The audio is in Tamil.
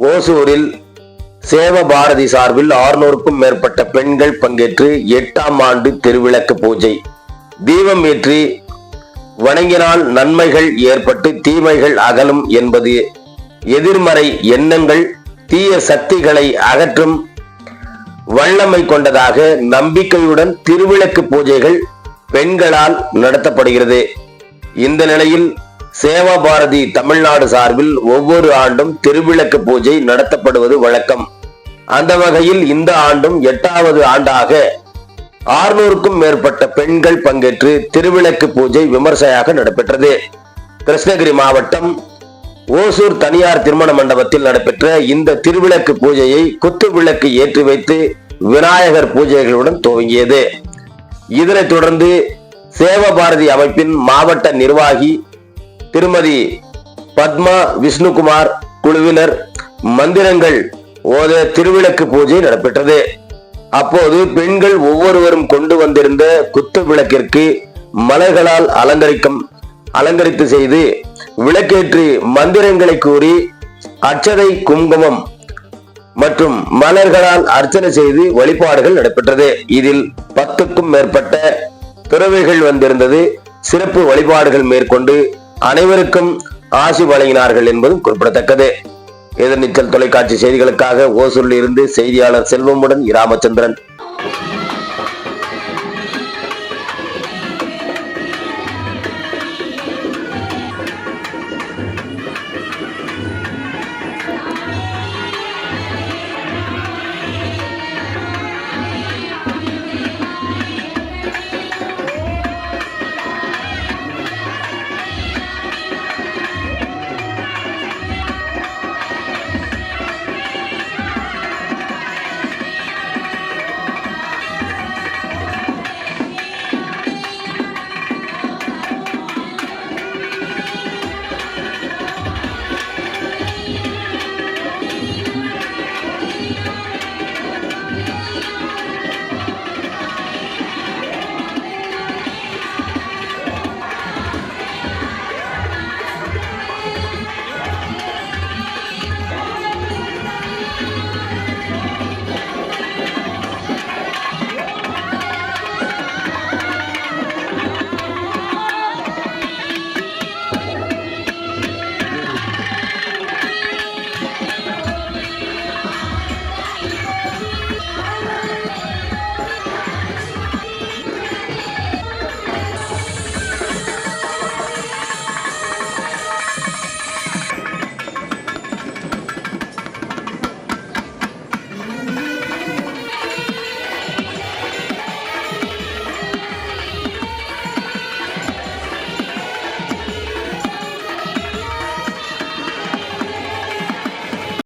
ஓசூரில் சேவ பாரதி சார்பில் ஆறுநூறுக்கும் மேற்பட்ட பெண்கள் பங்கேற்று எட்டாம் ஆண்டு திருவிளக்கு பூஜை. தீபம் ஏற்றி வணங்கினால் நன்மைகள் ஏற்பட்டு தீமைகள் அகலும் என்பது எதிர்மறை எண்ணங்கள் தீய சக்திகளை அகற்றும் வல்லமை கொண்டதாக நம்பிக்கையுடன் திருவிளக்கு பூஜைகள் பெண்களால் நடத்தப்படுகிறது. இந்த நிலையில் சேவா பாரதி தமிழ்நாடு சார்பில் ஒவ்வொரு ஆண்டும் திருவிளக்கு பூஜை நடத்தப்படுவது வழக்கம். அந்த வகையில் இந்த ஆண்டும் எட்டாவது ஆண்டாக ஆறுநூறுக்கும் மேற்பட்ட பெண்கள் பங்கேற்று திருவிளக்கு பூஜை விமர்சையாக நடைபெற்றது. கிருஷ்ணகிரி மாவட்டம் ஓசூர் தனியார் திருமண மண்டபத்தில் நடைபெற்ற இந்த திருவிளக்கு பூஜையை குத்து விளக்கு ஏற்றி வைத்து விநாயகர் பூஜைகளுடன் துவங்கியது. இதனைத் தொடர்ந்து சேவபாரதி அமைப்பின் மாவட்ட நிர்வாகி திருமதி பத்மா விஷ்ணுகுமார் குழுவினர் மந்திரங்கள் ஓத திருவிளக்கு பூஜை நடைபெற்றது. அப்போது பெண்கள் ஒவ்வொருவரும் கொண்டு வந்திருந்த குத்து விளக்கிற்கு மலர்களால் அலங்கரிக்கும் அலங்கரித்து செய்து விளக்கேற்றி மந்திரங்களை கூறி அச்சதை குங்குமம் மற்றும் மலர்களால் அர்ச்சனை செய்து வழிபாடுகள் நடைபெற்றது. இதில் பத்துக்கும் மேற்பட்ட துறவைகள் வந்திருந்தது. சிறப்பு வழிபாடுகள் மேற்கொண்டு அனைவருக்கும் ஆசி வழங்கினார்கள் என்பதும் குறிப்பிடத்தக்கது. எதிர்நீச்சல் தொலைக்காட்சி செய்திகளுக்காக ஓசூரில் இருந்து செய்தியாளர் செல்வமுடன் இராமச்சந்திரன்.